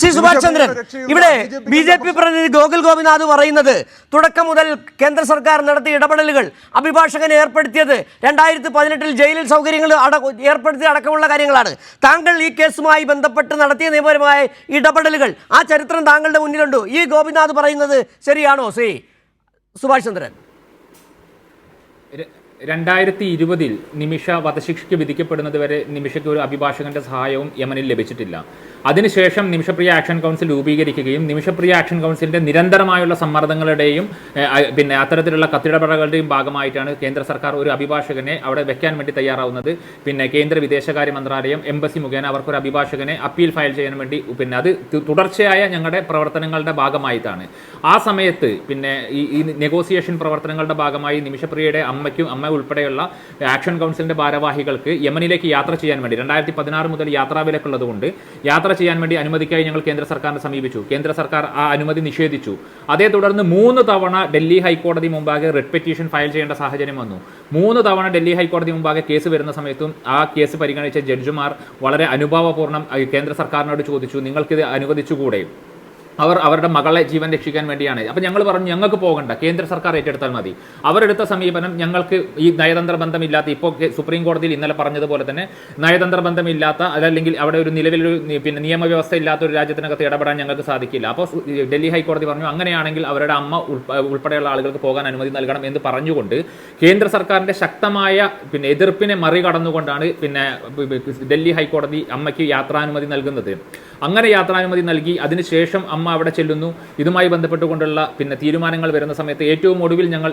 ശ്രീ സുഭാഷ് ചന്ദ്രൻ ഇവിടെ B J P പ്രതിനിധി ഗോകുൽ ഗോപിനാഥ് പറയുന്നത് തുടക്കം മുതൽ കേന്ദ്ര സർക്കാർ നടത്തിയ ഇടപെടലുകൾ അഭിഭാഷകനെ ഏർപ്പെടുത്തിയത് രണ്ടായിരത്തി പതിനെട്ടിൽ ജയിലിൽ സൗകര്യങ്ങൾ അട ഏർപ്പെടുത്തിയ അടക്കമുള്ള കാര്യങ്ങളാണ്. താങ്കൾ ഈ കേസുമായി ബന്ധപ്പെട്ട് നടത്തിയ നിയമപരമായ ഇടപെടലുകൾ ആ ചരിത്രം താങ്കളുടെ മുന്നിലുണ്ട്? ഈ ഗോപിനാഥ് പറയുന്നത് ശരിയാണോ ശ്രീ സുഭാഷ് ചന്ദ്രൻ രണ്ടായിരത്തി ഇരുപതിൽ നിമിഷ വധശിക്ഷയ്ക്ക് വിധിക്കപ്പെടുന്നത് വരെ നിമിഷയ്ക്ക് ഒരു അഭിഭാഷകന്റെ സഹായവും യമനിൽ ലഭിച്ചിട്ടില്ല. അതിനുശേഷം നിമിഷപ്രിയ ആക്ഷൻ കൗൺസിൽ രൂപീകരിക്കുകയും നിമിഷപ്രിയ ആക്ഷൻ കൗൺസിലിന്റെ നിരന്തരമായുള്ള സമ്മർദ്ദങ്ങളുടെയും പിന്നെ അത്തരത്തിലുള്ള കത്തിടപടകളുടെയും ഭാഗമായിട്ടാണ് കേന്ദ്ര സർക്കാർ ഒരു അഭിഭാഷകനെ അവിടെ വെക്കാൻ വേണ്ടി തയ്യാറാവുന്നത്. പിന്നെ കേന്ദ്ര വിദേശകാര്യ മന്ത്രാലയം എംബസി മുഖേന അവർക്കൊരു അഭിഭാഷകനെ അപ്പീൽ ഫയൽ ചെയ്യാൻ വേണ്ടി പിന്നെ അത് തുടർച്ചയായ ഞങ്ങളുടെ പ്രവർത്തനങ്ങളുടെ ഭാഗമായിട്ടാണ്. ആ സമയത്ത് പിന്നെ ഈ നെഗോസിയേഷൻ പ്രവർത്തനങ്ങളുടെ ഭാഗമായി നിമിഷപ്രിയയുടെ അമ്മയ്ക്കും അമ്മ ഉൾപ്പെടെയുള്ള ആക്ഷൻ കൗൺസിലിന്റെ ഭാരവാഹികൾക്ക് യമനിലേക്ക് യാത്ര ചെയ്യാൻ വേണ്ടി രണ്ടായിരത്തി പതിനാറ് മുതൽ യാത്രാ വിലക്കുള്ളതുകൊണ്ട് യാത്ര ചെയ്യാൻ വേണ്ടി അനുമതിക്കായി ഞങ്ങൾ കേന്ദ്ര സർക്കാരിനെ സമീപിച്ചു. കേന്ദ്ര സർക്കാർ ആ അനുമതി നിഷേധിച്ചു. അതേ തുടർന്ന് മൂന്ന് തവണ ഡൽഹി ഹൈക്കോടതി മുമ്പാകെ റിട്ട് പെറ്റീഷൻ ഫയൽ ചെയ്യേണ്ട സാഹചര്യം വന്നു. മൂന്ന് തവണ ഡൽഹി ഹൈക്കോടതി മുമ്പാകെ കേസ് വരുന്ന സമയത്തും ആ കേസ് പരിഗണിച്ച ജഡ്ജിമാർ വളരെ അനുഭവപൂർണം കേന്ദ്ര സർക്കാരിനോട് ചോദിച്ചു നിങ്ങൾക്കിത് അനുവദിച്ചുകൂടെ? അവർ അവരുടെ മകളെ ജീവൻ രക്ഷിക്കാൻ വേണ്ടിയാണ്. അപ്പം ഞങ്ങൾ പറഞ്ഞു ഞങ്ങൾക്ക് പോകണ്ട. കേന്ദ്ര സർക്കാർ ഏറ്റെടുത്താൽ മതി. അവരെടുത്ത സമീപനം ഞങ്ങൾക്ക് ഈ നയതന്ത്ര ബന്ധമില്ലാത്ത ഇപ്പോൾ സുപ്രീം കോടതിയിൽ ഇന്നലെ പറഞ്ഞതുപോലെ തന്നെ നയതന്ത്ര ബന്ധമില്ലാത്ത അതല്ലെങ്കിൽ അവിടെ ഒരു നിലവിലൊരു പിന്നെ നിയമവ്യവസ്ഥ ഇല്ലാത്ത ഒരു രാജ്യത്തിനകത്ത് ഇടപെടാൻ ഞങ്ങൾക്ക് സാധിക്കില്ല. അപ്പോൾ ഡൽഹി ഹൈക്കോടതി പറഞ്ഞു അങ്ങനെയാണെങ്കിൽ അവരുടെ അമ്മ ഉൾപ്പെടെയുള്ള ആളുകൾക്ക് പോകാൻ അനുമതി നൽകണം എന്ന് പറഞ്ഞുകൊണ്ട് കേന്ദ്ര സർക്കാരിന്റെ ശക്തമായ പിന്നെ എതിർപ്പിനെ മറികടന്നുകൊണ്ടാണ് പിന്നെ ഡൽഹി ഹൈക്കോടതി അമ്മയ്ക്ക് യാത്രാനുമതി നൽകുന്നത്. അങ്ങനെ യാത്രാനുമതി നൽകി അതിനുശേഷം അമ്മ അവിടെ ചെല്ലുന്നു. ഇതുമായി ബന്ധപ്പെട്ടുകൊണ്ടുള്ള പിന്നെ തീരുമാനങ്ങൾ വരുന്ന സമയത്ത് ഏറ്റവും ഒടുവിൽ ഞങ്ങൾ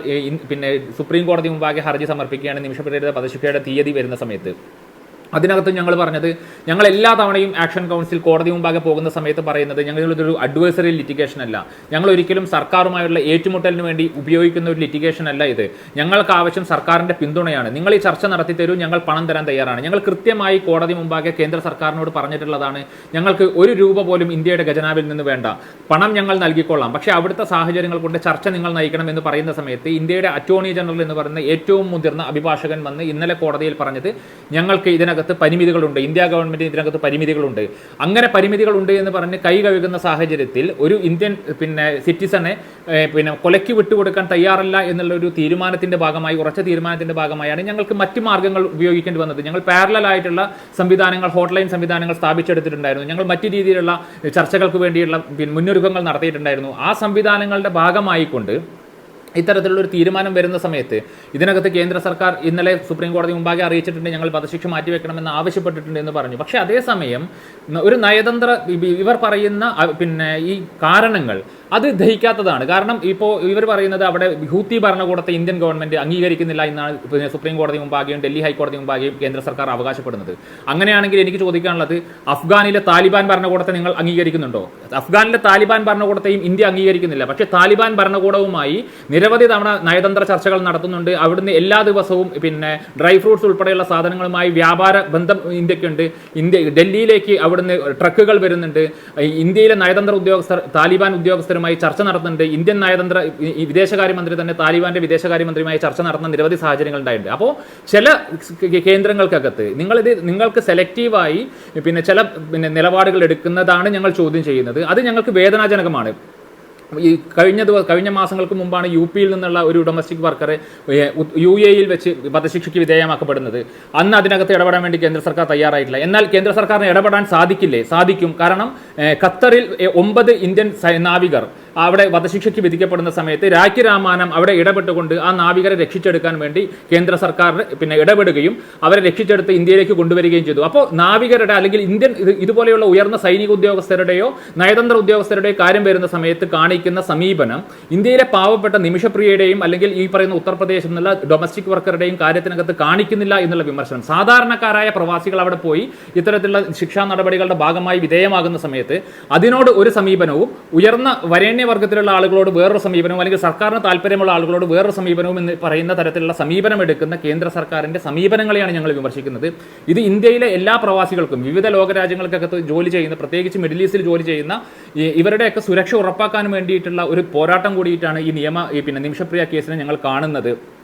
പിന്നെ സുപ്രീം കോടതി മുമ്പാകെ ഹർജി സമർപ്പിക്കുകയാണ്. നിമിഷപ്രിയയുടെ പദശിക്ഷയുടെ തീയതി വരുന്ന സമയത്ത്. അതിനകത്ത് ഞങ്ങൾ പറഞ്ഞത് ഞങ്ങൾ എല്ലാ തവണയും ആക്ഷൻ കൗൺസിൽ കോടതി മുമ്പാകെ പോകുന്ന സമയത്ത് പറയുന്നത് ഞങ്ങളിതൊരു അഡ്വൈസറി ലിറ്റിഗേഷൻ അല്ല. ഞങ്ങൾ ഒരിക്കലും സർക്കാരുമായുള്ള ഏറ്റുമുട്ടലിന് വേണ്ടി ഉപയോഗിക്കുന്ന ഒരു ലിറ്റിഗേഷൻ അല്ല ഇത്. ഞങ്ങൾക്ക് ആവശ്യം സർക്കാരിന്റെ പിന്തുണയാണ്. നിങ്ങൾ ഈ ചർച്ച നടത്തി തരൂ ഞങ്ങൾ പണം തരാൻ തയ്യാറാണ്. ഞങ്ങൾ കൃത്യമായി കോടതി മുമ്പാകെ കേന്ദ്ര സർക്കാരിനോട് പറഞ്ഞിട്ടുള്ളതാണ്. ഞങ്ങൾക്ക് ഒരു രൂപ പോലും ഇന്ത്യയുടെ ഖജനാവിൽ നിന്ന് വേണ്ട. പണം ഞങ്ങൾ നൽകിക്കൊള്ളാം. പക്ഷേ അവിടുത്തെ സാഹചര്യങ്ങൾ കൊണ്ട് ചർച്ച നിങ്ങൾ നയിക്കണം എന്ന് പറയുന്ന സമയത്ത് ഇന്ത്യയുടെ അറ്റോർണി ജനറൽ എന്ന് പറയുന്ന ഏറ്റവും മുതിർന്ന അഭിഭാഷകൻ വന്ന് ഇന്നലെ കോടതിയിൽ പറഞ്ഞത് ഞങ്ങൾക്ക് ഇതിനകത്ത് പരിമിതികളുണ്ട്. ഇന്ത്യ ഗവൺമെന്റ് ഇതിനകത്ത് പരിമിതികളുണ്ട്. അങ്ങനെ പരിമിതികളുണ്ട് എന്ന് പറഞ്ഞ് കൈ കഴുകുന്ന സാഹചര്യത്തിൽ ഒരു ഇന്ത്യൻ പിന്നെ സിറ്റിസണെ പിന്നെ കൊലയ്ക്ക് വിട്ടുകൊടുക്കാൻ തയ്യാറല്ല എന്നുള്ള ഒരു തീരുമാനത്തിന്റെ ഭാഗമായി ഉറച്ച തീരുമാനത്തിന്റെ ഭാഗമായാണ് ഞങ്ങൾക്ക് മറ്റ് മാർഗങ്ങൾ ഉപയോഗിക്കേണ്ടി വന്നത്. ഞങ്ങൾ പാരലായിട്ടുള്ള സംവിധാനങ്ങൾ ഹോട്ട്ലൈൻ സംവിധാനങ്ങൾ സ്ഥാപിച്ചെടുത്തിട്ടുണ്ടായിരുന്നു. ഞങ്ങൾ മറ്റു രീതിയിലുള്ള ചർച്ചകൾക്ക് വേണ്ടിയുള്ള മുന്നൊരുക്കങ്ങൾ നടത്തിയിട്ടുണ്ടായിരുന്നു. ആ സംവിധാനങ്ങളുടെ ഭാഗമായിക്കൊണ്ട് ഇത്തരത്തിലുള്ള ഒരു തീരുമാനം വരുന്ന സമയത്ത് ഇതിനകത്ത് കേന്ദ്ര സർക്കാർ ഇന്നലെ സുപ്രീം കോടതി മുമ്പാകെ അറിയിച്ചിട്ടുണ്ട് ഞങ്ങൾ വധശിക്ഷ മാറ്റിവെക്കണമെന്ന് ആവശ്യപ്പെട്ടിട്ടുണ്ട് എന്ന് പറഞ്ഞു. പക്ഷേ അതേസമയം ഒരു നയതന്ത്ര ഇവർ പറയുന്ന പിന്നെ ഈ കാരണങ്ങൾ അത് ദഹിക്കാത്തതാണ്. കാരണം ഇപ്പോൾ ഇവർ പറയുന്നത് അവിടെ ഹൂത്തി ഭരണകൂടത്തെ ഇന്ത്യൻ ഗവൺമെന്റ് അംഗീകരിക്കുന്നില്ല എന്നാണ് പിന്നെ സുപ്രീം കോടതി മുമ്പാകെയും ഡൽഹി ഹൈക്കോടതി മുമ്പാകെയും കേന്ദ്ര സർക്കാർ അവകാശപ്പെടുന്നത്. അങ്ങനെയാണെങ്കിൽ എനിക്ക് ചോദിക്കാനുള്ളത് അഫ്ഗാനിലെ താലിബാൻ ഭരണകൂടത്തെ നിങ്ങൾ അംഗീകരിക്കുന്നുണ്ടോ? അഫ്ഗാനിലെ താലിബാൻ ഭരണകൂടത്തെയും ഇന്ത്യ അംഗീകരിക്കുന്നില്ല. പക്ഷേ താലിബാൻ ഭരണകൂടവുമായി നിരവധി തവണ നയതന്ത്ര ചർച്ചകൾ നടത്തുന്നുണ്ട്. അവിടുന്ന് എല്ലാ ദിവസവും പിന്നെ ഡ്രൈ ഫ്രൂട്ട്സ് ഉൾപ്പെടെയുള്ള സാധനങ്ങളുമായി വ്യാപാര ബന്ധം ഇന്ത്യക്കുണ്ട്. ഇന്ത്യ ഡൽഹിയിലേക്ക് അവിടുന്ന് ട്രക്കുകൾ വരുന്നുണ്ട്. ഇന്ത്യയിലെ നയതന്ത്ര ഉദ്യോഗസ്ഥർ താലിബാൻ ഉദ്യോഗസ്ഥരുമായി ചർച്ച നടത്തുന്നുണ്ട് ഇന്ത്യൻ നയതന്ത്ര വിദേശകാര്യമന്ത്രി തന്നെ താലിബാന്റെ വിദേശകാര്യമന്ത്രിയുമായി ചർച്ച നടത്തുന്ന നിരവധി സാഹചര്യങ്ങൾ ഉണ്ടായിട്ടുണ്ട്. അപ്പോൾ ചില കേന്ദ്രങ്ങൾക്കകത്ത് നിങ്ങളിത് നിങ്ങൾക്ക് സെലക്റ്റീവായി പിന്നെ ചില പിന്നെ നിലപാടുകൾ എടുക്കുന്നതാണ് ഞങ്ങൾ ചോദ്യം ചെയ്യുന്നത്. അത് ഞങ്ങൾക്ക് വേദനാജനകമാണ്. ഈ കഴിഞ്ഞ ദിവസം കഴിഞ്ഞ മാസങ്ങൾക്ക് മുമ്പാണ് യു പിയിൽ നിന്നുള്ള ഒരു ഡൊമസ്റ്റിക് വർക്കറെ യു എയിൽ വെച്ച് വധശിക്ഷയ്ക്ക് വിധേയമാക്കപ്പെടുന്നത്. അന്ന് അതിനകത്ത് ഇടപെടാൻ വേണ്ടി കേന്ദ്ര സർക്കാർ തയ്യാറായിട്ടില്ല. എന്നാൽ കേന്ദ്ര സർക്കാരിന് ഇടപെടാൻ സാധിക്കില്ലേ? സാധിക്കും. കാരണം ഖത്തറിൽ ഒമ്പത് ഇന്ത്യൻ നാവികർ അവിടെ വധശിക്ഷയ്ക്ക് വിധിക്കപ്പെടുന്ന സമയത്ത് രാഖി രാമാനം അവിടെ ഇടപെട്ടുകൊണ്ട് ആ നാവികരെ രക്ഷിച്ചെടുക്കാൻ വേണ്ടി കേന്ദ്ര സർക്കാർ പിന്നെ ഇടപെടുകയും അവരെ രക്ഷിച്ചെടുത്ത് ഇന്ത്യയിലേക്ക് കൊണ്ടുവരികയും ചെയ്തു. അപ്പോൾ നാവികരുടെ അല്ലെങ്കിൽ ഇന്ത്യൻ ഇതുപോലെയുള്ള ഉയർന്ന സൈനിക ഉദ്യോഗസ്ഥരുടെയോ നയതന്ത്ര ഉദ്യോഗസ്ഥരുടെയോ കാര്യം വരുന്ന സമയത്ത് കാണിക്കുന്ന സമീപനം ഇന്ത്യയിലെ പാവപ്പെട്ട നിമിഷപ്രിയയുടെയും അല്ലെങ്കിൽ ഈ പറയുന്ന ഉത്തർപ്രദേശിൽ എന്നുള്ള ഡൊമസ്റ്റിക് വർക്കറുടെയും കാര്യത്തിനകത്ത് കാണിക്കുന്നില്ല എന്നുള്ള വിമർശനം. സാധാരണക്കാരായ പ്രവാസികൾ അവിടെ പോയി ഇത്തരത്തിലുള്ള ശിക്ഷാ നടപടികളുടെ ഭാഗമായി വിധേയമാകുന്ന സമയത്ത് അതിനോട് ഒരു സമീപനവും ഉയർന്ന വരേണ്യവർഗത്തിലുള്ള ആളുകളോട് വേറൊരു സമീപനവും അല്ലെങ്കിൽ സർക്കാരിന് താല്പര്യമുള്ള ആളുകളോട് വേറൊരു സമീപനവും എന്ന് പറയുന്ന തരത്തിലുള്ള സമീപനം എടുക്കുന്ന കേന്ദ്ര സർക്കാരിന്റെ സമീപനങ്ങളെയാണ് ഞങ്ങൾ വിമർശിക്കുന്നത്. ഇത് ഇന്ത്യയിലെ എല്ലാ പ്രവാസികൾക്കും വിവിധ ലോകരാജ്യങ്ങൾക്കകത്ത് ജോലി ചെയ്യുന്ന പ്രത്യേകിച്ച് മിഡിൽ ഈസ്റ്റിൽ ജോലി ചെയ്യുന്ന ഇവരുടെയൊക്കെ സുരക്ഷ ഉറപ്പാക്കാൻ വേണ്ടിയിട്ടുള്ള ഒരു പോരാട്ടം കൂടിയിട്ടാണ് ഈ നിയമ പിന്നെ നിമിഷപ്രിയ കേസിനെ ഞങ്ങൾ കാണുന്നത്.